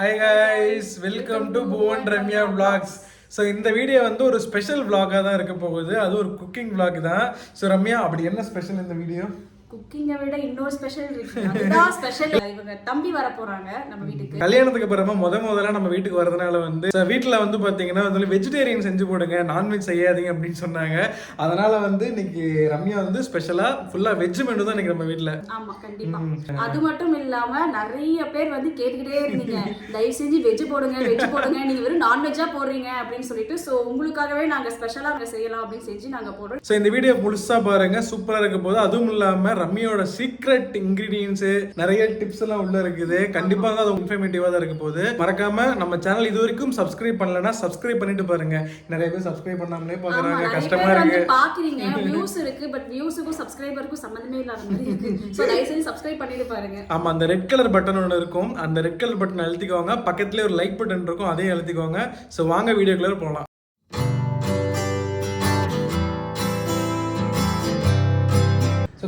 Hi guys welcome to Bhuvan Ramya vlogs so இந்த video வந்து ஒரு ஸ்பெஷல் விளாகாக தான் இருக்க போகுது. அது ஒரு குக்கிங் விளாக் தான். ஸோ ரம்யா அப்படி என்ன ஸ்பெஷல் இந்த வீடியோ குக்கிங்கை விட இன்னொரு ஸ்பெஷல் அதுதான் ஸ்பெஷல் இவங்க தம்பி வர போறாங்க நம்ம வீட்டுக்கு. கல்யாணத்துக்கு அப்புறமா முத முதல்ல நம்ம வீட்டுக்கு வரதுனால வந்து வீட்டில் வந்து பார்த்தீங்கன்னா வந்து வெஜிடேரியன் செஞ்சு போடுங்க நான்வெஜ் செய்யாதீங்க அப்படின்னு சொன்னாங்க. அதனால வந்து இன்னைக்கு ரம்யா வந்து ஸ்பெஷலாக ஃபுல்லாக வெஜ் மெனு தான் இன்னைக்கு நம்ம வீட்டில். ஆமா கண்டிப்பா. அது மட்டும் இல்லாம நிறைய பேர் வந்து கேட்டுக்கிட்டே இருந்தீங்க. தயவு செஞ்சு வெஜ் போடுங்க வெஜ் போடுங்க. நீங்க வெறும் நான்வெஜ்ஜா போடுறீங்க அப்படின்னு சொல்லிட்டு சோ உங்களுக்காகவே நாங்க ஸ்பெஷலா அங்க செய்யலாம் அப்படின்னு செஞ்சு நாங்க போடுறோம். ஸோ இந்த வீடியோ முழுசா பாருங்க. சூப்பரா இருக்க போது அதுவும் இல்லாம ரம்மியோட சீக்ரெட் இன்கிரீடியன்ஸ் நிறைய டிப்ஸ் எல்லாம் உள்ள இருக்குது. கண்டிப்பாக அது இன்ஃபர்மேட்டிவா தான் இருக்க போகுது. மறக்காம நம்ம சேனல் இது வரைக்கும் சப்ஸ்கிரைப் பண்ணலன்னா சப்ஸ்கிரைப் பண்ணிட்டு பாருங்க. நிறைய பேர் சப்ஸ்கிரைப் பண்ணாமலே பாக்குறாங்க கஷ்டமா இருக்கு. பாக்குறீங்க வியூஸ் இருக்கு பட் வியூஸுக்கும் சப்ஸ்கிரைபருக்கும் சம்மந்தமே இல்லாத மாதிரி இருக்கு. சோ தயவு செஞ்சு சப்ஸ்கிரைப் பண்ணிட்டு பாருங்க. ஆமா அந்த ரெட் கலர் பட்டன் ஒன்று இருக்கும். அந்த ரெட் கலர் பட்டன் அழுத்திக்கோங்க. பக்கத்துலேயே ஒரு லைக் பட்டன் இருக்கும். அதையும் அழுத்திக்கோங்க. ஸோ வாங்க வீடியோக்குள்ள போகலாம்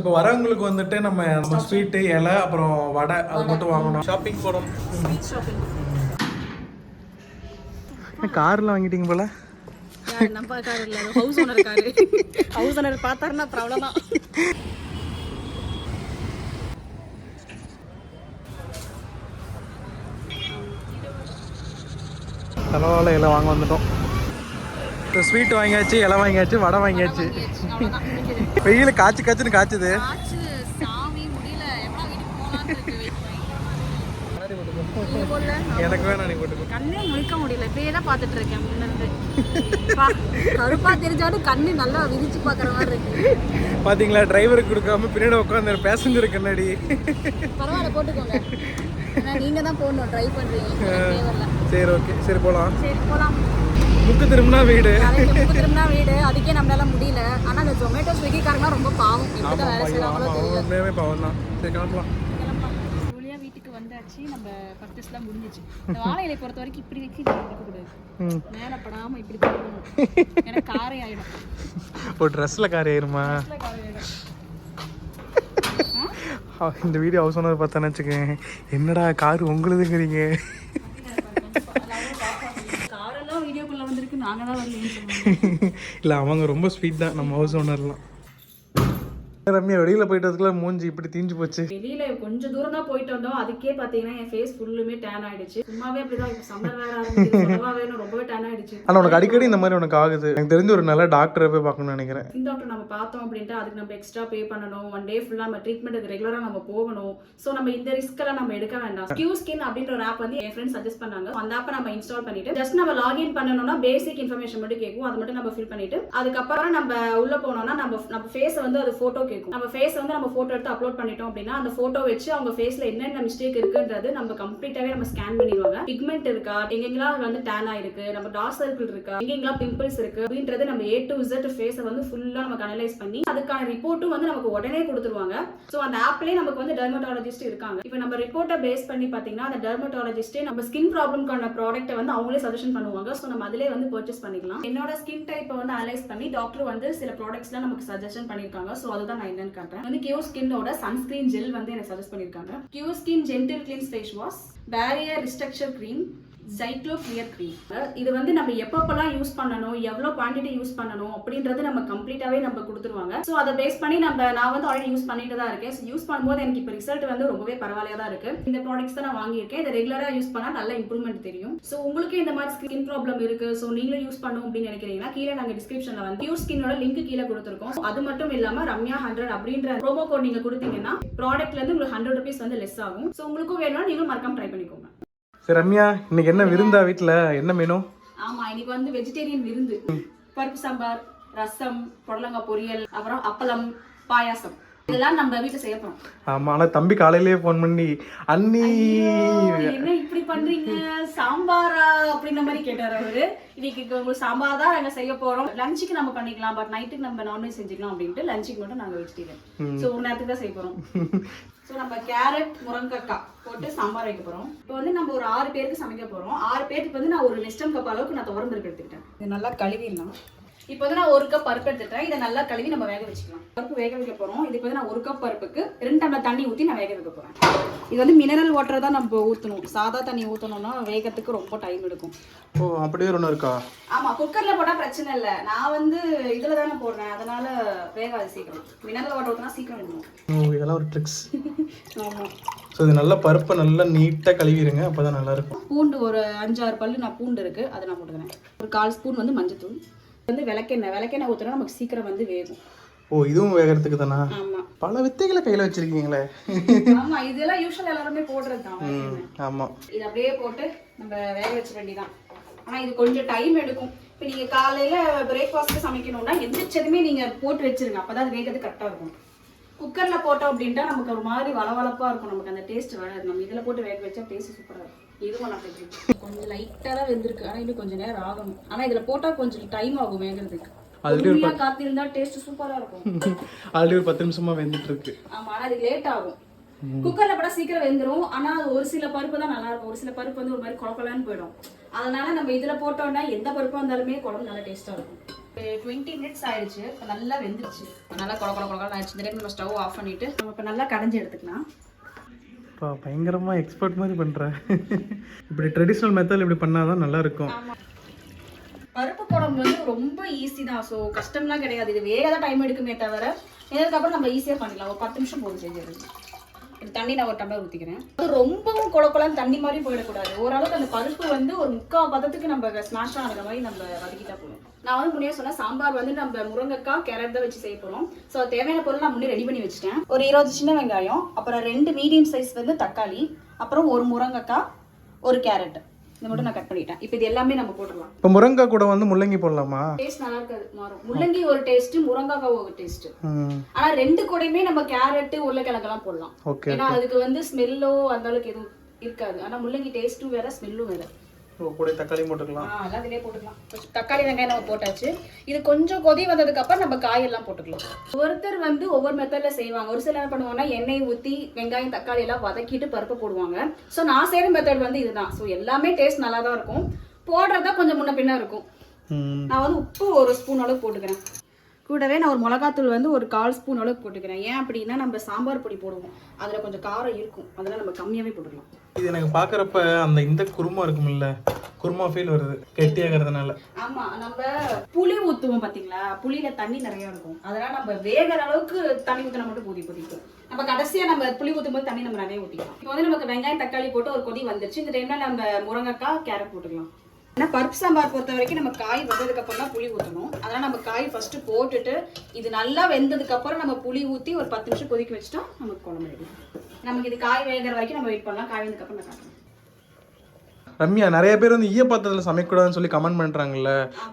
இப்போ வரவங்களுக்கு வந்துட்டு நம்ம நம்ம ஸ்வீட்டு இலை அப்புறம் வடை அது மட்டும் வாங்கணும். ஷாப்பிங் போகிறோம் கார்ல வாங்கிட்டீங்க போல? நம்ம கார் இல்ல? House owner car. House owner பார்த்தாருன்னா அப்புறம் தலவாழை இலை வாங்க வந்துட்டோம். இப்போ ஸ்வீட் வாங்கியாச்சு இலை வாங்கியாச்சு வடை வாங்கியாச்சு. வெயில் காய்ச்சி காய்ச்சுன்னு காய்ச்சுது. எனக்கு வேணாம் நீ போட்டுக்கோ. கண்ணே முழிக்க முடியல. இப்படியே தான் பார்த்துட்டு இருக்கேன் முன்ன இருந்து. பா, கருப்பா தெரிஞ்சாலும் கண்ணு நல்லா விரிச்சு பார்க்குற மாதிரி இருக்கு. பாத்தீங்களா டிரைவருக்கு கொடுக்காம பின்னாடி உட்காந்து பேசஞ்சர் கண்ணாடி. பரவாயில்ல போட்டுக்கோங்க. நீங்க தான் போடணும் ட்ரை பண்றீங்க. சரி ஓகே சரி போலாம். சரி போலாம். முக்கு திரும்பினா வீடு. கரெக்ட் முப்பத்திருந்தா வீடு. அதுக்கே நம்மளால முடியல. ஆனா இந்த ஜொமேட்டோ ஸ்விக்கிக்காரங்களாம் ரொம்ப பாவம். எப்படி வேலை செய்யறாங்களோ உண்மையாவே பாவம் தான் சரி கிளம்பலாம். வீட்டுக்கு வந்தாச்சு. நம்ம பர்ச்சேஸ்லாம் முடிஞ்சிச்சு. இந்த வாழை இலை பொறுத்த வரைக்கும் இப்படி வச்சு ம். மேலே படாம இப்படி போடணும். எனக்கு காரை ஆயிடும். ஒரு ட்ரெஸ்ல கார் அ- இந்த வீடியோ ஹவுஸ் ஓனர் பார்த்தானே வச்சுக்கேன். என்னடா கார் உங்களுதுங்கிறீங்க. வீடியோக்குள்ள நாங்க தான் வரலன்னு சொல்லுவாங்க. இல்லை அவங்க ரொம்ப ஸ்வீட் தான். நம்ம ஹவுஸ் ஓனர்லாம் ரம்யா வெளியில போயிட்டு மூஞ்சி இப்படி தீஞ்சு போச்சு. வெளியில கொஞ்ச தூரம் தான் போயிட்டு வந்தோம். அதுக்கே பாத்தீங்கன்னா என் ஃபேஸ் ஃபுல்லுமே டேன் ஆயிடுச்சு. சும்மாவே அப்படிதான் சம்மர் வேற ஆரம்பிச்சு ரொம்பவே டேன் ஆயிடுச்சு. ஆனா உனக்கு அடிக்கடி இந்த மாதிரி உனக்கு ஆகுது. எனக்கு தெரிஞ்சு ஒரு நல்ல டாக்டரை போய் பார்க்கணும்னு நினைக்கிறேன். ஸ்கின் டாக்டர் நம்ம பார்த்தோம் அப்படின்ட்டு அதுக்கு நம்ம எக்ஸ்ட்ரா பே பண்ணணும். ஒன் டே ஃபுல்லா நம்ம ட்ரீட்மெண்ட் ரெகுலரா நம்ம போகணும். சோ நம்ம இந்த ரிஸ்க் எல்லாம் நம்ம எடுக்க வேண்டாம். கியூ ஸ்கின் அப்படின்ற ஒரு ஆப் வந்து என் ஃப்ரெண்ட் சஜஸ்ட் பண்ணாங்க. அந்த ஆப்பை நம்ம இன்ஸ்டால் பண்ணிட்டு ஜஸ்ட் நம்ம லாகின் பண்ணணும்னா பேசிக் இன்ஃபர்மேஷன் மட்டும் கேட்கும் அது மட்டும் நம்ம ஃபில் பண்ணிட்டு அதுக்கப்புறம் நம்ம உள்ள போனோம்னா நம்ம நம்ம ஃபேஸை வந்து அது போட்டோ கேட்கும். நம்ம ஃபேஸ் வந்து நம்ம போட்டோ எடுத்து அப்லோட் பண்ணிட்டோம் அப்படின்னா அந்த ஃபோட்டோ வச்சு அவங்க ஃபேஸ்ல என்னென்ன மிஸ்டேக் இருக்குன்றது நம்ம கம்ப்ளீட்டாவே நம்ம ஸ்கேன் பண்ணிடுவாங்க. பிக்மெண்ட் இருக்கா? எங்கெங்கெல்லாம் வந்து டேன் ஆயிருக்கு? நம்ம டார்க் சர்க்கிள் இருக்கா? எங்கெங்கெல்லாம் பிம்பிள்ஸ் இருக்கு? அப்படின்றது நம்ம ஏ டு இசட் ஃபேஸை வந்து ஃபுல்லா நமக்கு அனலைஸ் பண்ணி அதுக்கான ரிப்போர்ட்டும் வந்து நமக்கு உடனே கொடுத்துருவாங்க. ஸோ அந்த ஆப்லேயே நமக்கு வந்து டெர்மட்டாலஜிஸ்ட் இருக்காங்க. இப்போ நம்ம ரிப்போர்ட்டை பேஸ் பண்ணி பார்த்தீங்கன்னா அந்த டெர்மட்டாலஜிஸ்டே நம்ம ஸ்கின் ப்ராப்ளம்க்கான ப்ராடக்ட்டை வந்து அவங்களே சஜஷன் பண்ணுவாங்க. ஸோ நம்ம அதிலே வந்து பர்ச்சேஸ் பண்ணிக்கலாம். என்னோட ஸ்கின் டைப்பை வந்து அனலைஸ் பண்ணி டாக்டர் வந்து சில ப்ராடக்ட்ஸ்லாம் நமக்கு சஜஷன் பண்ணியிருக்காங்க. ஸோ அதுதான் நான் என்னன்னு காட்டுறேன். வந்து கியூ ஸ்கின்னோட சன்ஸ்கிரீன் ஜெல் வந்து எனக்கு சஜஸ்ட் பண்ணியிருக்காங்க. Q skin gentle cleanse face wash barrier restructure cream ஜைக்ளோ clear cream இது வந்து நம்ம எப்பப்பெல்லாம் யூஸ் பண்ணணும் எவ்வளோ குவான்டிட்டி யூஸ் பண்ணணும் அப்படின்றது நம்ம கம்ப்ளீட்டாகவே நம்ம கொடுத்துருவாங்க. ஸோ அதை பேஸ் பண்ணி நம்ம நான் வந்து ஆல்ரெடி யூஸ் பண்ணிட்டு தான் இருக்கேன். ஸோ யூஸ் பண்ணும்போது எனக்கு இப்போ ரிசல்ட் வந்து ரொம்பவே பரவாயில்லையா தான் இருக்கு. இந்த ப்ராடக்ட்ஸ் தான் நான் வாங்கியிருக்கேன். இதை ரெகுலராக யூஸ் பண்ணால் நல்ல இம்ப்ரூவ்மெண்ட் தெரியும். ஸோ உங்களுக்கு இந்த மாதிரி ஸ்கின் ப்ராப்ளம் இருக்கு. ஸோ நீங்களும் யூஸ் பண்ணணும் அப்படின்னு நினைக்கிறீங்கன்னா கீழே நாங்கள் டிஸ்கிரிப்ஷனில் வந்து யூ ஸ்கின்னோட லிங்க் கீழே கொடுத்துருக்கோம். அது மட்டும் இல்லாமல் ரம்யா ஹண்ட்ரட் அப்படின்ற ப்ரோமோ கோட் நீங்கள் கொடுத்தீங்கன்னா ப்ராடக்ட்லேருந்து உங்களுக்கு ஹண்ட்ரட் ருபீஸ் வந்து லெஸ் ஆகும். ஸோ உங்களுக்கும் வேணும்னா நீங்களும் மறக்காம ட்ரை பண்ணிக்கோங்க. சரி ரம்யா இன்னைக்கு என்ன விருந்தா வீட்டில் என்ன மெனு ஆமா இன்னைக்கு வந்து வெஜிடேரியன் விருந்து. பருப்பு சாம்பார் ரசம் புடலங்காய் பொரியல் அப்புறம் அப்பளம் பாயாசம். இதெல்லாம் நம்ம வீட்டுல செய்ய போறோம். ஆமா ஆனா தம்பி காலையிலேயே ஃபோன் பண்ணி அண்ணி! என்ன இப்படி பண்றீங்க? சாம்பாரா? அப்படின்ற மாதிரி கேட்டாரு அவரு. இன்னைக்கு உங்களுக்கு சாம்பார் தான் நாங்க செய்ய போறோம். லஞ்சுக்கு நம்ம பண்ணிக்கலாம் பட் நைட்டுக்கு நம்ம நான்வெஜ் செஞ்சுக்கலாம் அப்படின்ட்டு லஞ்சுக்கு மட்டும் நாங்க வெஜிடேரியன் சோ ஒரு நேரத்துக்கு தான் செய்ய போறோம். ஸோ நம்ம கேரட் முருங்கக்காய் போட்டு சாம்பார் வைக்க போகிறோம் இப்போ வந்து நம்ம ஒரு ஆறு பேருக்கு சமைக்க போகிறோம் ஆறு பேருக்கு வந்து நான் ஒரு நெஸ்டம் கப் அளவுக்கு நான் துவரம் எடுத்துக்கிட்டேன். இது நல்லா கழுவிடலாம். இப்போ வந்து நான் ஒரு கப் பருப்பு எடுத்துட்டேன். இதை நல்லா கழுவி நம்ம வேக வச்சுக்கலாம். பருப்பு வேக வைக்க போறோம். இதுக்கு வந்து நான் ஒரு கப் பருப்புக்கு ரெண்டு டம்ளர் தண்ணி ஊற்றி நான் வேக வைக்க போறேன். இது வந்து மினரல் வாட்டர் தான் நம்ம ஊற்றணும் சாதா தண்ணி ஊற்றணும்னா வேகத்துக்கு ரொம்ப டைம் எடுக்கும். ஓ அப்படியே ஒன்று இருக்கா? ஆமா குக்கர்ல போட்டா பிரச்சனை இல்ல. நான் வந்து இதுல தானே போடுறேன். அதனால வேகாது சீக்கிரம். மினரல் வாட்டர் ஊற்றினா சீக்கிரம் வேணும் ஓ இதெல்லாம் ஒரு ட்ரிக்ஸ் ஆமா. ஸோ இது நல்லா பருப்பை நல்லா நீட்டாக கழுவிடுங்க அப்போ தான் நல்லா பூண்டு ஒரு அஞ்சாறு பல்லு நான் பூண்டு இருக்கு. அதை நான் போட்டுக்கிறேன். ஒரு கால் ஸ்பூன் வந்து மஞ்சத்தூள். வந்து விளக்கெண்ணெய் விளக்கெண்ணெய் ஊற்றினா நமக்கு சீக்கிரம் வந்து வேகும். ஓ இதுவும் வேகிறதுக்கு தானா? ஆமா. பல வித்தைகளை கையில் வச்சிருக்கீங்களே. ஆமா இதெல்லாம் யூஸ்வல் எல்லாருமே போடுறது தான் ம் ஆமாம் இது அப்படியே போட்டு நம்ம வேக வச்ச வேண்டியதான் ஆனா இது கொஞ்சம் டைம் எடுக்கும். இப்போ நீங்க காலையில பிரேக்ஃபாஸ்ட் சமைக்கணும்னா எந்திரிச்சதுமே நீங்க போட்டு வச்சிருங்க. அப்பதான் அது வேகிறது கரெக்டா இருக்கும். குக்கர்ல போட்டோம் அப்படின்ட்டா நமக்கு ஒரு மாதிரி வளவளப்பா இருக்கும். நமக்கு அந்த டேஸ்ட் வராது நம்ம இதுல போட்டு வேக வச்சா டேஸ்ட் சூப்பரா இருக்கும். இதுவும் நான் அப்படி கொஞ்சம் லைட்டா தான் வெந்திருக்கு. ஆனா இன்னும் கொஞ்சம் நேரம் ஆகணும் ஆனா இதுல போட்டா கொஞ்சம் டைம் ஆகும் வேகிறதுக்கு. பொறுமையா காத்திருந்தா டேஸ்ட் சூப்பரா இருக்கும். ஆல்ரெடி ஒரு பத்து நிமிஷமாக வெந்துட்டு இருக்கு. ஆமா ஆனா அது லேட் ஆகும். குக்கர்ல போட்டா சீக்கிரம் வெந்துரும். ஆனா அது ஒரு சில பருப்பு தான் நல்லா இருக்கும். ஒரு சில பருப்பு வந்து ஒரு மாதிரி குழப்பலான்னு போயிடும். அதனால நம்ம இதுல போட்டோம்னா எந்த பருப்பா இருந்தாலுமே குழம்பு நல்லா டேஸ்டா இருக்கும். டுவெண்ட்டி மினிட்ஸ் ஆயிடுச்சு. இப்போ நல்லா வெந்துருச்சு. இப்ப நல்லா குழ குழ குழ ஆயிடுச்சு. இந்த டைம் நம்ம ஸ்டவ் ஆஃப் பண்ணிட்டு நம்ம இப்போ நல்லா கடைஞ்சி எடுத்துக்கலாம். அப்பா பயங்கரமாக எக்ஸ்பர்ட் மாதிரி பண்ணுற இப்படி ட்ரெடிஷ்னல் மெத்தட் இப்படி பண்ணால் தான் நல்லா இருக்கும் பருப்பு குழம்பு வந்து ரொம்ப ஈஸி தான். ஸோ கஷ்டம்லாம் கிடையாது. இது வேக தான் டைம் எடுக்குமே தவிர இதுக்கப்புறம் நம்ம ஈஸியாக பண்ணிடலாம். ஒரு பத்து நிமிஷம் போதும் செஞ்சிடுறது இது தண்ணி நான் ஒரு டம்ளர் ஊற்றிக்கிறேன் அது ரொம்பவும் குழப்பெல்லாம் தண்ணி மாதிரி போயிடக்கூடாது. ஓரளவுக்கு அந்த பருப்பு வந்து ஒரு முக்கால் பதத்துக்கு நம்ம ஸ்மாஷ் ஆகிற மாதிரி நம்ம வதக்கிட்டா போதும். நான் வந்து முன்னே சொன்னேன் சாம்பார் வந்து நம்ம முருங்கைக்காய் கேரட் தான் வச்சு செய்ய போகிறோம் ஸோ தேவையான பொருள் நான் முன்னே ரெடி பண்ணி வச்சுட்டேன். ஒரு இருபது சின்ன வெங்காயம் அப்புறம் ரெண்டு மீடியம் சைஸ் வந்து தக்காளி அப்புறம் ஒரு முருங்கைக்காய் ஒரு கேரட் இதை மட்டும் நான் கட் பண்ணிட்டேன். இப்போ இது எல்லாமே நம்ம போட்டுடலாம். இப்போ முருங்கை கூட வந்து முள்ளங்கி போடலாமா? டேஸ்ட் நல்லா இருக்காது மாறும். முள்ளங்கி ஒரு டேஸ்ட் முருங்கைக்காய் ஒரு டேஸ்ட் ஆனா ரெண்டு கூடயுமே நம்ம கேரட் உருளைக்கிழங்கெல்லாம் போடலாம். ஏன்னா அதுக்கு வந்து ஸ்மெல்லோ அந்த அளவுக்கு எதுவும் இருக்காது. ஆனா முள்ளங்கி டேஸ்ட்டும் வேற ஸ்மெல்லும் வேற. கூட தக்காளி போட்டுக்கலாம். ஆ எல்லாம் இதுலயே போட்டுக்கலாம். தக்காளி வெங்காயம் நம்ம போட்டாச்சு. இது கொஞ்சம் கொதி வந்ததுக்கு அப்புறம் நம்ம காயெல்லாம் போட்டுக்கலாம். ஒருத்தர் வந்து ஒவ்வொரு மெத்தட்ல செய்வாங்க. ஒரு சிலர் என்ன பண்ணுவாங்கன்னா எண்ணெய் ஊத்தி வெங்காயம் தக்காளி எல்லாம் வதக்கிட்டு பருப்பு போடுவாங்க. ஸோ நான் செய்யற மெத்தட் வந்து இதுதான். ஸோ எல்லாமே டேஸ்ட் நல்லா தான் இருக்கும். போடுறதா கொஞ்சம் முன்ன பின்ன இருக்கும். நான் வந்து உப்பு ஒரு ஸ்பூன் அளவுக்கு போட்டுக்கிறேன். கூடவே நான் ஒரு மிளகாத்தூள் வந்து ஒரு கால் ஸ்பூன் அளவுக்கு போட்டுக்கிறேன். ஏன் அப்படின்னா நம்ம சாம்பார் பொடி போடுவோம். அதில் கொஞ்சம் காரம் இருக்கும். அதெல்லாம் நம்ம கம்மியாகவே போட்டுக்கலாம். இது எனக்கு பார்க்குறப்ப அந்த இந்த குருமா இருக்கும்ல குருமா ஃபீல் வருது கெட்டியாகிறதுனால. ஆமா நம்ம புளி ஊத்துவோம் பாத்தீங்களா? புளியில தண்ணி நிறைய இருக்கும். அதெல்லாம் நம்ம வேகிற அளவுக்கு தண்ணி ஊத்தினா மட்டும் போதி கொதிக்கும் நம்ம கடைசியா நம்ம புளி ஊத்தும் போது தண்ணி நம்ம நிறைய ஊத்திக்கலாம். இப்போ வந்து நமக்கு வெங்காயம் தக்காளி போட்டு ஒரு கொதி வந்துருச்சு. இந்த டைம்ல நம்ம முருங்கைக்காய் கேரட் போட்டுக்கலாம். ஏன்னா பருப்பு சாம்பார் பொறுத்த வரைக்கும் நம்ம காய் வந்ததுக்கு அப்புறம் தான் புளி ஊற்றணும் அதனால் நம்ம காய் ஃபர்ஸ்ட் போட்டுட்டு இது நல்லா வெந்ததுக்கு அப்புறம் நம்ம புளி ஊற்றி ஒரு பத்து நிமிஷம் கொதிக்க வச்சுட்டா நமக்கு குழம்பு ரெடி நமக்கு இது காய் வேகிற வரைக்கும் நம்ம வெயிட் பண்ணலாம். காய் வந்ததுக்கப்புறம் நான் காட்டுறேன் ரம்யா நிறைய பேர் வந்து ஈய பாத்திரத்தில் சமைக்கக்கூடாதுன்னு சொல்லி கமெண்ட் பண்ணுறாங்கல்ல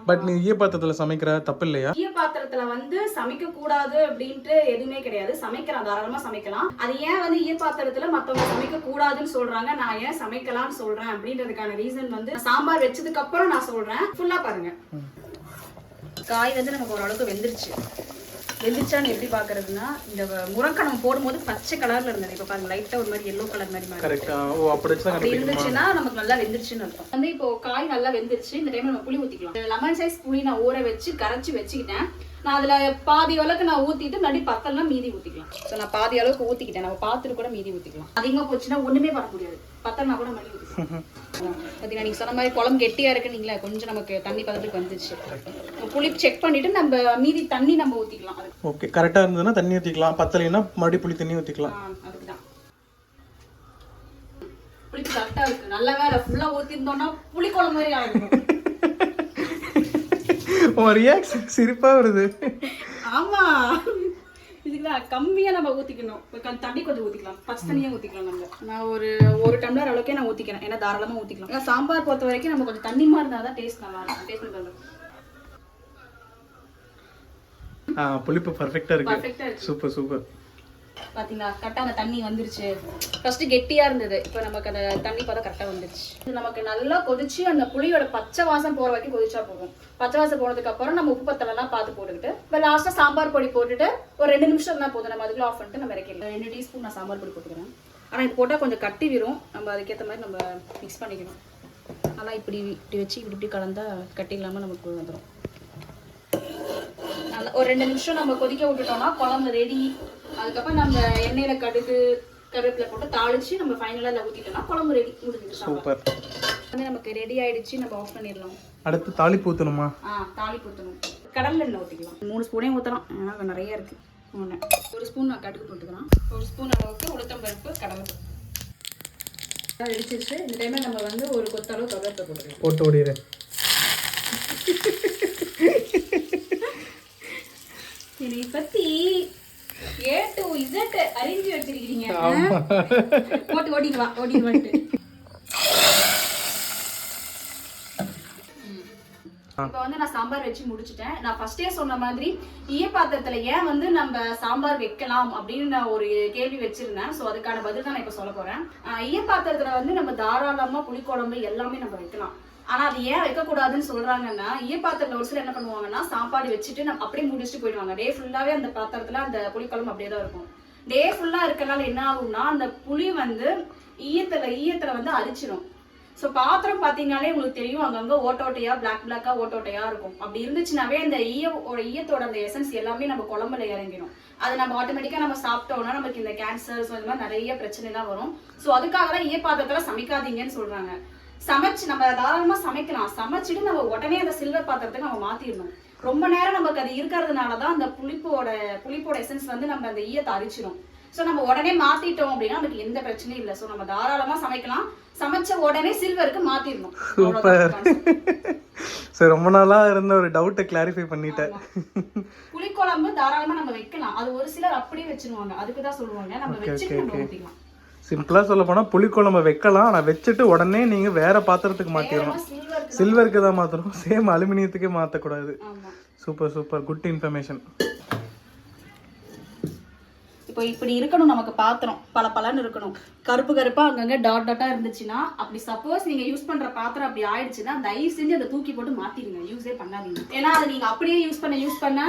பட் நீ ஈய பாத்திரத்தில் சமைக்கிற தப்பு இல்லையா? ஈய பாத்திரத்துல வந்து சமைக்க கூடாது அப்படின்ட்டு எதுவுமே கிடையாது. சமைக்கலாம் தாராளமா சமைக்கலாம். அது ஏன் வந்து ஈய பாத்திரத்துல மத்தவங்க சமைக்க கூடாதுன்னு சொல்றாங்க? நான் ஏன் சமைக்கலாம்னு சொல்றேன் அப்படின்றதுக்கான ரீசன் வந்து சாம்பார் வச்சதுக்கு அப்புறம் நான் சொல்றேன். ஃபுல்லா பாருங்க. காய் வந்து நமக்கு ஓரளவுக்கு வெந்துருச்சு. வெந்துருச்சான்னு எப்படி பாக்குறதுன்னா இந்த முருங்கை நம்ம போடும்போது பச்சை கலர்ல இருந்தது. இப்ப பாருங்க லைட்டா ஒரு மாதிரி எல்லோ கலர் மாதிரி அப்படி இருந்துச்சுன்னா நமக்கு நல்லா வெந்துருச்சுன்னு அர்த்தம். வந்து இப்போ காய் நல்லா வெந்துருச்சு இந்த டைம்ல நம்ம புளி ஊத்திக்கலாம். லெமன் சைஸ் புளி நான் ஊற வச்சு கரைச்சி வச்சுக்கிட்டேன். நான் அதுல பாதி அளவுக்கு நான் ஊத்திட்டு மறுபடியும் பத்தெல்லாம் மீதி ஊத்திக்கலாம். ஸோ நான் பாதி அளவுக்கு ஊத்திக்கிட்டேன். நம்ம பார்த்துட்டு கூட மீதி ஊத்திக்கலாம். அதிகமா போச்சுன்னா ஒண்ணுமே பண்ண முடியாது. பத்தலனா கூட ஊத்திக்கலாம் பார்த்தீங்கன்னா நீங்க சொன்ன மாதிரி குழம்பு கெட்டியா இருக்குன்னீங்களா கொஞ்சம் நமக்கு தண்ணி பதத்துக்கு வந்துருச்சு. புளி செக் பண்ணிட்டு நம்ம மீதி தண்ணி நம்ம ஊத்திக்கலாம். அது ஓகே கரெக்டாக இருந்ததுன்னா தண்ணி ஊற்றிக்கலாம் பத்தலைன்னா மறுபடியும் புளி தண்ணி ஊற்றிக்கலாம் ஆ, அதுக்குதான். புளிப்பு கரெக்டா இருக்கு. நல்ல வேலை ஃபுல்லா ஊத்திருந்தோம்னா புளி குழம்பு மாதிரி ஆகும் உன் ரியாக்ஷன் சிரிப்பாக வருது. ஆமா. இதுக்குதான் கம்மியா நம்ம ஊத்திக்கணும். தண்ணி கொஞ்சம் ஊத்திக்கலாம். பச்சை தண்ணியா ஊத்திக்கலாம் நம்ம. நான் ஒரு ஒரு டம்ளர் அளவுக்கே நான் ஊத்திக்கிறேன். ஏன்னா தாராளமா ஊத்திக்கலாம். ஏன்னா சாம்பார் பொறுத்த வரைக்கும் நம்ம கொஞ்சம் தண்ணி மாதிரி இருந்தா தான் டேஸ்ட் நல்லா இருக்கும். டேஸ்ட் பண்ணி பாருங்க ஆ புளிப்பு பர்ஃபெக்டாக இருக்கு. பர்ஃபெக்டா இருக்கு. சூப்பர் சூப்பர் பார்த்தீங்களா கரெக்டாக அந்த தண்ணி வந்துருச்சு. ஃபஸ்ட்டு கெட்டியா இருந்தது. இப்போ நமக்கு அந்த தண்ணி பார்த்தா கரெக்டாக வந்துருச்சு. இது நமக்கு நல்லா கொதிச்சு அந்த புளியோட பச்சை வாசம் போகிற வரைக்கும் கொதிச்சா போதும். பச்சை வாசம் போனதுக்கப்புறம் நம்ம உப்பு பத்தலாம் பார்த்து போட்டுக்கிட்டு இப்போ லாஸ்ட்டாக சாம்பார் பொடி போட்டுட்டு ஒரு ரெண்டு நிமிஷம் இருந்தா போதும். நம்ம அதுக்குள்ள ஆஃப் பண்ணிட்டு நம்ம இறக்கிடலாம். ரெண்டு டீஸ்பூன் நான் சாம்பார் பொடி போட்டுக்கிறேன். ஆனால் இது போட்டால் கொஞ்சம் கட்டி விரும். நம்ம அதுக்கேற்ற மாதிரி நம்ம மிக்ஸ் பண்ணிக்கணும். ஆனால் இப்படி இப்படி வச்சு இப்படி இப்படி கலந்தா கட்டி இல்லாமல் நமக்கு வந்துடும் ஒரு ரெண்டு நிமிஷம் நம்ம கொதிக்க விட்டுட்டோம்னா குழம்பு ரெடி அதுக்கப்புறம் நம்ம எண்ணெயில கடுகு கருவேப்பிலை போட்டு தாளிச்சு நம்ம ஃபைனலாக அதில் ஊற்றிட்டோம்னா குழம்பு ரெடி முடிஞ்சிச்சு. சூப்பர். வந்து நமக்கு ரெடி ஆயிடுச்சு நம்ம ஆஃப் பண்ணிடலாம். அடுத்து தாளிப்பு ஊற்றணுமா ஆ தாளிப்பு ஊற்றணும் கடல்ல எண்ணெய் ஊற்றிக்கலாம் மூணு ஸ்பூனே ஊற்றலாம் ஏன்னா நிறைய இருக்கு. ஒன்று ஒரு ஸ்பூன் நான் கடுகு போட்டுக்கலாம். ஒரு ஸ்பூன் அளவுக்கு உளுத்தம் பருப்பு கடலை இடிச்சிருச்சு இந்த டைமில் நம்ம வந்து ஒரு கொத்தளவு கருவேப்பிலை போட்டுக்கலாம். போட்டு பத்தி ஏ டு இசட் அறிஞ்சு வச்சிருக்கீங்க போட்டு ஓடிடுவா ஓடிடுவான்ட்டு இப்போ வந்து நான் சாம்பார் வச்சு முடிச்சிட்டேன். நான் ஃபர்ஸ்டே சொன்ன மாதிரி ஈய பாத்திரத்துல ஏன் வந்து நம்ம சாம்பார் வைக்கலாம் அப்படின்னு நான் ஒரு கேள்வி வச்சிருந்தேன். ஸோ அதுக்கான பதில் தான் நான் இப்போ சொல்ல போறேன். ஆஹ் ஈய பாத்திரத்துல வந்து நம்ம தாராளமா புளிக்குழம்பு எல்லாமே நம்ம வைக்கலாம். ஆனா அது ஏன் வைக்கக்கூடாதுன்னு சொல்றாங்கன்னா ஈய பாத்திரத்துல ஒரு சில என்ன பண்ணுவாங்கன்னா சாப்பாடு வச்சுட்டு நம்ம அப்படியே முடிச்சுட்டு போயிடுவாங்க. டே ஃபுல்லாவே அந்த பாத்திரத்துல அந்த புளிக்குழம்பு அப்படியே தான் இருக்கும். டே ஃபுல்லா இருக்கனால என்ன ஆகும்னா அந்த புளி வந்து ஈயத்துல ஈயத்துல வந்து அரிச்சிடும் ஸோ பாத்திரம் பார்த்தீங்கனாலே உங்களுக்கு தெரியும் அங்கங்க ஓட்ட ஓட்டையா பிளாக் பிளாக்கா ஓட்ட ஓட்டையா இருக்கும். அப்படி இருந்துச்சுனாவே அந்த ஈய ஈயத்தோட அந்த எசன்ஸ் எல்லாமே நம்ம குழம்புல இறங்கிடும் அது நம்ம ஆட்டோமேட்டிக்கா நம்ம சாப்பிட்டோம்னா நமக்கு இந்த கேன்சர்ஸ் இந்த மாதிரி நிறைய பிரச்சனை தான் வரும். ஸோ அதுக்காக தான் ஈய சமைக்காதீங்கன்னு சொல்றாங்க. சமைச்சு நம்ம தாராளமா சமைக்கலாம். சமைச்சிட்டு நம்ம உடனே அந்த சில்வர் பாத்திரத்துக்கு நம்ம மாத்திடணும். ரொம்ப நேரம் நமக்கு அது இருக்கிறதுனால தான் அந்த புளிப்போட புளிப்போட எசன்ஸ் வந்து நம்ம அந்த ஈயத்தை அரிச்சிடும் ஸோ நம்ம உடனே மாத்திட்டோம் அப்படின்னா நமக்கு எந்த பிரச்சனையும் இல்லை. ஸோ நம்ம தாராளமா சமைக்கலாம். சமைச்ச உடனே சில்வருக்கு மாத்திடணும். சரி ரொம்ப நாளாக இருந்த ஒரு டவுட்டை கிளாரிஃபை பண்ணிட்டேன். புளிக்குழம்பு தாராளமா நம்ம வைக்கலாம். அது ஒரு சிலர் அப்படியே வச்சிருவாங்க. அதுக்கு தான் சொல்லுவாங்க. நம்ம வச்சுட்டு நம்ம ஊத்திக்கலாம். சிம்பிளாக சொல்ல போனால் புளிக்குழம்பு வைக்கலாம். ஆனால் வச்சுட்டு உடனே நீங்கள் வேற பாத்திரத்துக்கு மாற்றிடணும் சில்வருக்கு தான் மாற்றணும் சேம் அலுமினியத்துக்கே மாற்றக்கூடாது சூப்பர் சூப்பர் குட் இன்ஃபர்மேஷன் இப்போ இப்படி இருக்கணும் நமக்கு பாத்திரம். பல பலன்னு இருக்கணும். கருப்பு கருப்பா அங்கங்க டாட் டாட்டா இருந்துச்சுன்னா அப்படி சப்போஸ் நீங்க யூஸ் பண்ற பாத்திரம் அப்படி ஆயிடுச்சுன்னா தயவு செஞ்சு அதை தூக்கி போட்டு மாத்திடுங்க. யூஸே பண்ணாதீங்க. ஏன்னா அதை நீங்க அப்படியே யூஸ் பண்ண யூஸ் பண்ண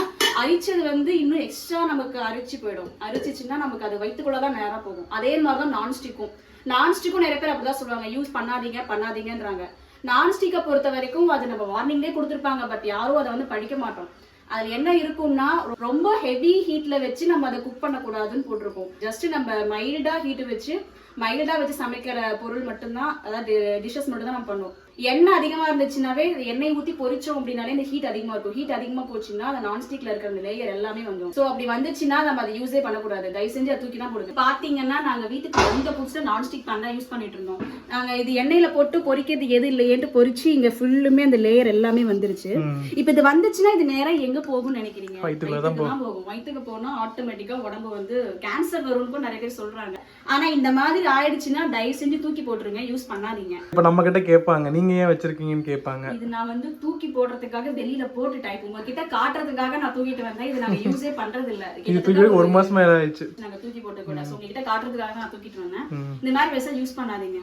அரிச்சது வந்து இன்னும் எக்ஸ்ட்ரா நமக்கு அரிச்சு போயிடும். அரிச்சிச்சுன்னா நமக்கு அது வயிற்றுக்குள்ளதான் நேரம் போகும். அதே மாதிரி தான் நான்ஸ்டிக்கும் நான்ஸ்டிக்கும் நிறைய பேர் அப்படிதான் சொல்லுவாங்க. யூஸ் பண்ணாதீங்க பண்ணாதீங்கன்றாங்க. நான்ஸ்டிக்கை பொறுத்த வரைக்கும் அது நம்ம வார்னிங்லேயே கொடுத்துருப்பாங்க. பட் யாரும் அதை வந்து படிக்க மாட்டோம். அதுல என்ன இருக்கும்னா ரொம்ப ஹெவி ஹீட்ல வச்சு நம்ம அதை குக் பண்ணக்கூடாதுன்னு போட்டிருக்கோம். ஜஸ்ட் நம்ம மைல்டா ஹீட் வச்சு மைல்டா வச்சு சமைக்கிற பொருள் மட்டும்தான் அதாவது டிஷ்ஷஸ் மட்டும் தான் நம்ம பண்ணுவோம். எண்ணெய் அதிகமா இருந்துச்சுனாவே எண்ணெய் ஊத்தி பொரிச்சோம் அப்படின்னாலே இந்த ஹீட் அதிகமா இருக்கும். ஹீட் அதிகமா போச்சுன்னா அந்த நான்ஸ்டிக்ல இருக்கிற அந்த லேயர் எல்லாமே வந்துடும் ஸோ அப்படி வந்துச்சுன்னா நம்ம அதை யூஸே பண்ணக்கூடாது. தயவு செஞ்சு அதை தூக்கி தான் போடுங்க. பாத்தீங்கன்னா நாங்க வீட்டுக்கு வந்த புதுசுல நான்ஸ்டிக் பண்ண யூஸ் பண்ணிட்டு இருந்தோம். நாங்க இது எண்ணெயில போட்டு பொரிக்கிறது எது இல்லையேன்ட்டு பொரிச்சு இங்க ஃபுல்லுமே அந்த லேயர் எல்லாமே வந்துருச்சு. இப்போ இது வந்துச்சுன்னா இது நேரா எங்க போகும்னு நினைக்கிறீங்க? தான் தான் போகும். வயிற்றுக்கு போனா ஆட்டோமேட்டிக்கா உடம்பு வந்து கேன்சர் வரும்னு நிறைய பேர் சொல்றாங்க. ஆனா இந்த மாதிரி ஆயிடுச்சுன்னா தயவு செஞ்சு தூக்கி போட்டுருங்க. யூஸ் பண்ணாதீங்க. இப்போ நம்ம கிட்ட கேட்பாங்க நீங்கள் ஏன் வச்சிருக்கீங்கன்னு கேட்பாங்க. இது நான் வந்து தூக்கி போடுறதுக்காக வெளியில போட்டுட்டேன் இப்போ உங்ககிட்ட காட்டுறதுக்காக நான் தூக்கிட்டு வந்தேன். இது நாங்க யூஸே பண்றது இல்ல இது தூக்கி ஒரு மாசம் மேலே ஆயிடுச்சு. நாங்க தூக்கி போட்டு கூட. ஸோ உங்ககிட்ட காட்டுறதுக்காக நான் தூக்கிட்டு வந்தேன். இந்த மாதிரி வெசல் யூஸ் பண்ணாதீங்க.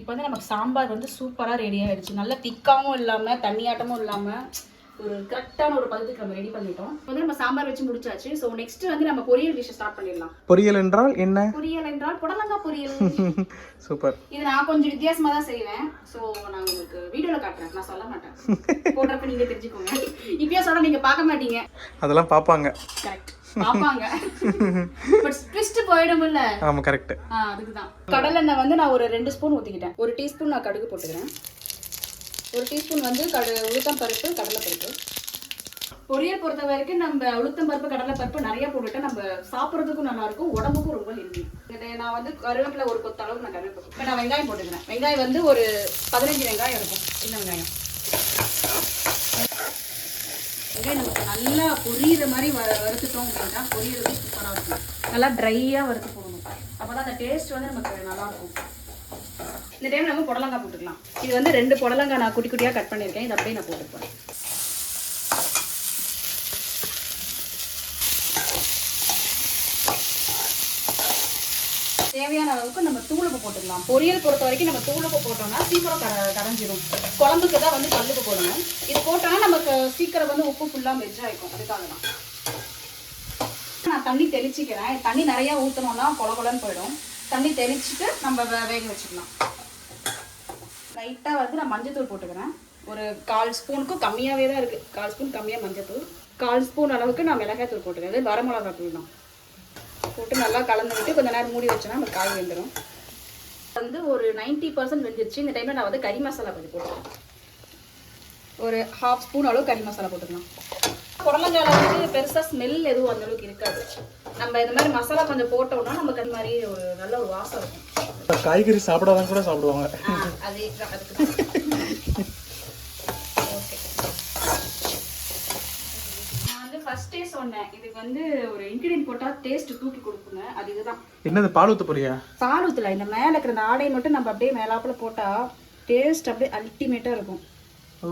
இப்போ வந்து நமக்கு சாம்பார் வந்து சூப்பரா ரெடி ஆயிடுச்சு. நல்ல திக்காவும் இல்லாம தண்ணியாட்டமும் இல்லாம ஒரு கரெக்டான ஒரு பதத்துக்கு நம்ம ரெடி பண்ணிட்டோம். வந்து நம்ம சாம்பார் வச்சு முடிச்சாச்சு. ஸோ நெக்ஸ்ட் வந்து நம்ம பொரியல் டிஷ் ஸ்டார்ட் பண்ணிடலாம். பொரியல் என்றால் என்ன? பொரியல் என்றால் புடலங்காய் பொரியல். சூப்பர் இது நான் கொஞ்சம் வித்தியாசமா தான் செய்வேன். ஸோ நான் உங்களுக்கு வீடியோல காட்டுறேன். நான் சொல்ல மாட்டேன். போடுறப்ப நீங்க தெரிஞ்சுக்கோங்க. இப்பயே சொல்ல நீங்க பார்க்க மாட்டீங்க. அதெல்லாம் பார்ப்பாங்க. கரெக்ட் பார்ப்பாங்க. பட் ட்விஸ்ட் போயிடும்ல. ஆமாம் கரெக்ட் ஆ அதுக்குதான். கடலெண்ணெய் வந்து நான் ஒரு ரெண்டு ஸ்பூன் ஊற்றிக்கிட்டேன் ஒரு டீஸ்பூன் நான் கடுகு போட்டுக்கிறேன். ஒரு டீஸ்பூன் வந்து கடு உளுத்தம் பருப்பு கடலை பருப்பு பொரியல் பொறுத்த வரைக்கும் நம்ம உளுத்தம் பருப்பு கடலை நிறைய போட்டுட்டா நம்ம சாப்பிட்றதுக்கும் நல்லாயிருக்கும் உடம்புக்கும் ரொம்ப ஹெல்தி. நான் வந்து கருவேப்பிலை ஒரு கொத்த அளவுக்கு நான் கருவேப்பிலை இப்போ நான் வெங்காயம் போட்டுக்கிறேன். வெங்காயம் வந்து ஒரு பதினஞ்சு வெங்காயம் இருக்கும். சின்ன வெங்காயம். வெங்காயம் நமக்கு நல்லா பொரியிற மாதிரி வ வறுத்துட்டோம் அப்படின்னா பொரியறது சூப்பராக இருக்கும். நல்லா ட்ரையாக வறுத்து போகணும் அப்போ தான் அந்த டேஸ்ட் வந்து நமக்கு நல்லாயிருக்கும். இந்த டைம் நம்ம புடலங்காய் போட்டுக்கலாம். இது வந்து ரெண்டு புடலங்காய் நான் குட்டி குட்டியாக கட் பண்ணியிருக்கேன். இதை அப்படியே நான் போட்டுப்பேன். தேவையான அளவுக்கு நம்ம தூளுப்பு போட்டுக்கலாம். பொரியல் பொறுத்த வரைக்கும் நம்ம தூளுப்பு போட்டோம்னா சீக்கிரம் கர கரைஞ்சிரும். குழம்புக்கு தான் வந்து கல்லுப்பு போடணும். இது போட்டோம்னா நமக்கு சீக்கிரம் வந்து உப்பு ஃபுல்லாக மெஜ் ஆகிக்கும் அதுக்காக தான். நான் தண்ணி தெளிச்சிக்கிறேன். தண்ணி நிறையா ஊற்றணும்னா கொல கொலன்னு போயிடும். தண்ணி தெளிச்சுட்டு நம்ம வே- வேக வச்சுக்கலாம். லைட்டாக வந்து நான் மஞ்சத்தூள் போட்டுக்கிறேன். ஒரு கால் ஸ்பூனுக்கும் கம்மியாகவே தான் இருக்குது கால் ஸ்பூன் கம்மியாக மஞ்சத்தூள். கால் ஸ்பூன் அளவுக்கு நான் மிளகாய் தூள் போட்டுக்கிறேன். அது வரமிளகா தூள் தான். போட்டு நல்லா கலந்துக்கிட்டு கொஞ்சம் கொஞ்ச நேரம் மூடி வச்சோன்னா நம்ம காய் வெந்துடும் வந்து ஒரு 90% பர்சன்ட் வெந்துருச்சு. இந்த டைமில் நான் வந்து கறி மசாலா கொஞ்சம் போட்டுக்கிறேன். ஒரு ஹாஃப் ஸ்பூன் அளவு கறி மசாலா போட்டுக்கலாம். புடலங்கால வந்து பெருசாக ஸ்மெல் எதுவும் அந்த அளவுக்கு இருக்காது. நம்ம இந்த மாதிரி மசாலா கொஞ்சம் போட்டோம்னா நமக்கு அந்த மாதிரி ஒரு நல்ல ஒரு வாசம் இருக்கும். காய்கறி சாப்பிடாதான் கூட சாப்பிடுவாங்க. அதே அதுக்கு ஃபர்ஸ்டே சொன்னேன் இதுக்கு வந்து ஒரு இன்கிரீடியன்ட் போட்டா டேஸ்ட் தூக்கி கொடுக்குங்க அது இதுதான். என்னது பால் ஊத்த போறியா? பால் ஊற்றல இந்த மேலே இருக்கிற ஆடையை மட்டும் நம்ம அப்படியே மேலாப்புல போட்டா டேஸ்ட் அப்படியே அல்டிமேட்டாக இருக்கும். ஓ.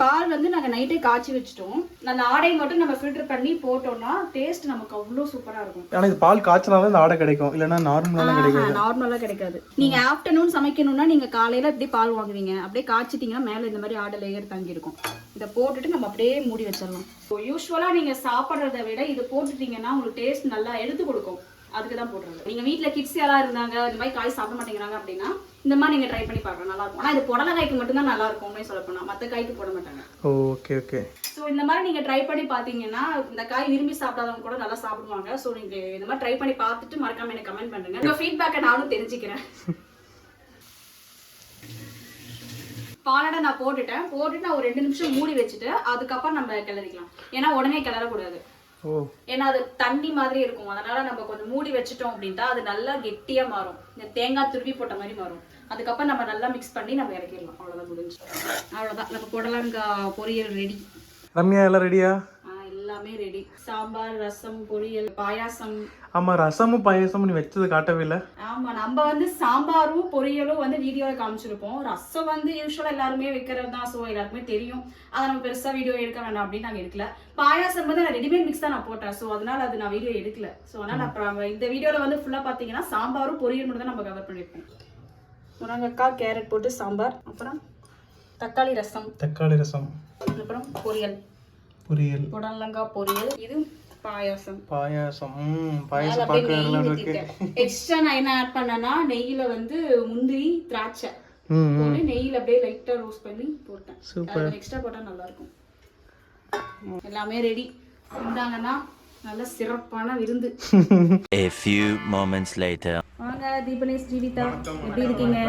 பால் வந்து நாங்கள் நைட்டே காய்ச்சி வச்சுட்டோம். அந்த ஆடையை மட்டும் நம்ம ஃபில்டர் பண்ணி போட்டோம்னா டேஸ்ட் நமக்கு அவ்வளோ சூப்பராக இருக்கும். ஆனா இது பால் காய்ச்சினாலும் இந்த ஆடை கிடைக்கும். இல்லைன்னா நார்மலாலாம் கிடைக்கும் நார்மலா கிடைக்காது. நீங்க ஆஃப்டர்நூன் சமைக்கணும்னா நீங்க காலையில இப்படி பால் வாங்குவீங்க. அப்படியே காய்ச்சிட்டீங்கன்னா மேல இந்த மாதிரி ஆடை லேயர் தங்கி இருக்கும் இதை போட்டுட்டு நம்ம அப்படியே மூடி வச்சிடலாம். யூஸ்வலா நீங்க சாப்பிட்றத விட இது போட்டுட்டீங்கன்னா உங்களுக்கு டேஸ்ட் நல்லா எடுத்து கொடுக்கும். அதுக்கு தான் போடுறது நீங்க வீட்ல கிட்ஸ் யாரா இருந்தாங்க இந்த மாதிரி காய் சாப்பிட மாட்டேங்கிறாங்க அப்படின்னா இந்த மாதிரி நீங்க ட்ரை பண்ணி பார்க்கலாம் நல்லா இருக்கும். ஆனா இது புடலங்காய்க்கு மட்டும் தான் நல்லா இருக்கும்னு சொல்ல போனா மத்த காய்க்கு போட மாட்டாங்க. ஓகே ஓகே ஸோ இந்த மாதிரி நீங்க ட்ரை பண்ணி பார்த்தீங்கன்னா இந்த காய் விரும்பி சாப்பிடாதவங்க கூட நல்லா சாப்பிடுவாங்க. ஸோ நீங்க இந்த மாதிரி ட்ரை பண்ணி பார்த்துட்டு மறக்காம எனக்கு கமெண்ட் பண்ணுங்க. உங்க ஃபீட்பேக்கை நானும் தெரிஞ்சுக்கிறேன். பாலடை நான் போட்டுட்டேன். போட்டுட்டு நான் ஒரு ரெண்டு நிமிஷம் மூடி வச்சுட்டு அதுக்கப்புறம் நம்ம கிளறிக்கலாம். ஏன்னா உடனே கிளறக்கூடாது. ஏன்னா அது தண்ணி மாதிரி இருக்கும். அதனால நம்ம கொஞ்சம் மூடி வச்சுட்டோம் அப்படின்ட்டா அது நல்லா கெட்டியா மாறும். இந்த தேங்காய் துருவி போட்ட மாதிரி மாறும். அதுக்கப்புறம் நம்ம நல்லா மிக்ஸ் பண்ணி நம்ம இறக்கிடலாம். அவ்வளவுதான் முடிஞ்சு. அவ்வளவுதான். நம்ம புடலங்காய் பொரியல் ரெடி ரம்யா எல்லாம் ரெடியா எல்லாமே ரெடி சாம்பார் ரசம் பொரியல் பாயாசம். ஆமா ரசமும் பாயசமும் நீ வச்சது காட்டவே இல்லை ஆமா நம்ம வந்து சாம்பாரும் பொரியலும் வந்து வீடியோவில் காமிச்சிருப்போம். ரசம் வந்து யூஸ்வலாக எல்லாருமே வைக்கிறது தான் ஸோ எல்லாருக்குமே தெரியும். அதை நம்ம பெருசா வீடியோ எடுக்க வேண்டாம் அப்படின்னு நாங்கள் எடுக்கல. பாயாசம் வந்து நான் ரெடிமேட் மிக்ஸ் தான் நான் போட்டேன். ஸோ அதனால அது நான் வீடியோ எடுக்கல. ஸோ அதனால அப்புறம் இந்த வீடியோவில் வந்து ஃபுல்லாக பார்த்தீங்கன்னா சாம்பாரும் பொரியல் மட்டும் தான் நம்ம கவர் பண்ணியிருப்போம். முருங்கக்காய் கேரட் போட்டு சாம்பார் அப்புறம் தக்காளி ரசம். தக்காளி ரசம். அப்புறம் பொரியல். பொரியல். புடலங்காய் பொரியல். இது பாயாசம். பாயாசம். பாயாசம் பார்க்க நல்லா இருக்கு. எக்ஸ்ட்ரா நான் என்ன ஆட் பண்ணேன்னா நெய்யில வந்து முந்திரி திராட்சை. போட்டு நெய்யில அப்படியே லைட்டா ரோஸ்ட் பண்ணி போட்டேன். Super. எக்ஸ்ட்ரா போட்டா நல்லா இருக்கும் எல்லாமே ரெடி இருந்தாங்கன்னா நல்ல சிறப்பான விருந்து. A few moments later. வாங்க தீபனேஷ் ஜீவிதா. எப்படி இருக்கீங்க?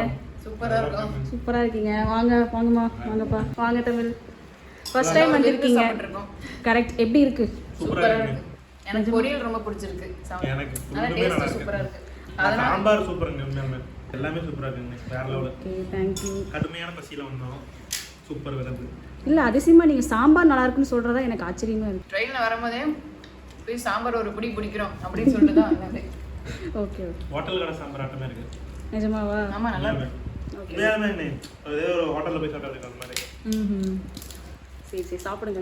சூப்பரா இருக்கும். சூப்பரா இருக்கீங்க. வாங்க வாங்கம்மா வாங்கப்பா. வாங்க தமிழ். ஃபர்ஸ்ட் டைம் வந்திருக்கீங்க. கரெக்ட் எப்படி இருக்கு? எனக்கு பொரியல் ரொம்ப பிடிச்சிருக்கு சாம்பார். எனக்கு நல்லா டேஸ்ட் சூப்பரா இருக்கு. சாம்பார் சூப்பருங்க உண்மையாலுமே. எல்லாமே சூப்பரா இருக்குங்க வேற லெவல் ஓகே தேங்க்யூ கடுமையான பசியில வந்தோம். சூப்பர் விருந்து இல்ல அதிசயமா நீங்க சாம்பார் நல்லா இருக்குன்னு சொல்றதா எனக்கு ஆச்சரியமா இருக்கு. ட்ரெயின்ல வரும்போதே போய் சாம்பார் ஒரு பிடி பிடிக்கிறோம் அப்படின்னு சொல்லிட்டு தான் ஓகே ஓகே ஹோட்டல் கடை சாம்பார் ஆட்டமே இருக்கு. நிஜமாவா? ஆமா நல்லா இருக்கு. ஓகே உண்மையாலுமே அதே ஒரு ஹோட்டல்ல போய் சாப்பிட்டா இருக்கு அந்த மாதிரி? ம் சரி சரி சாப்பிடுங்க.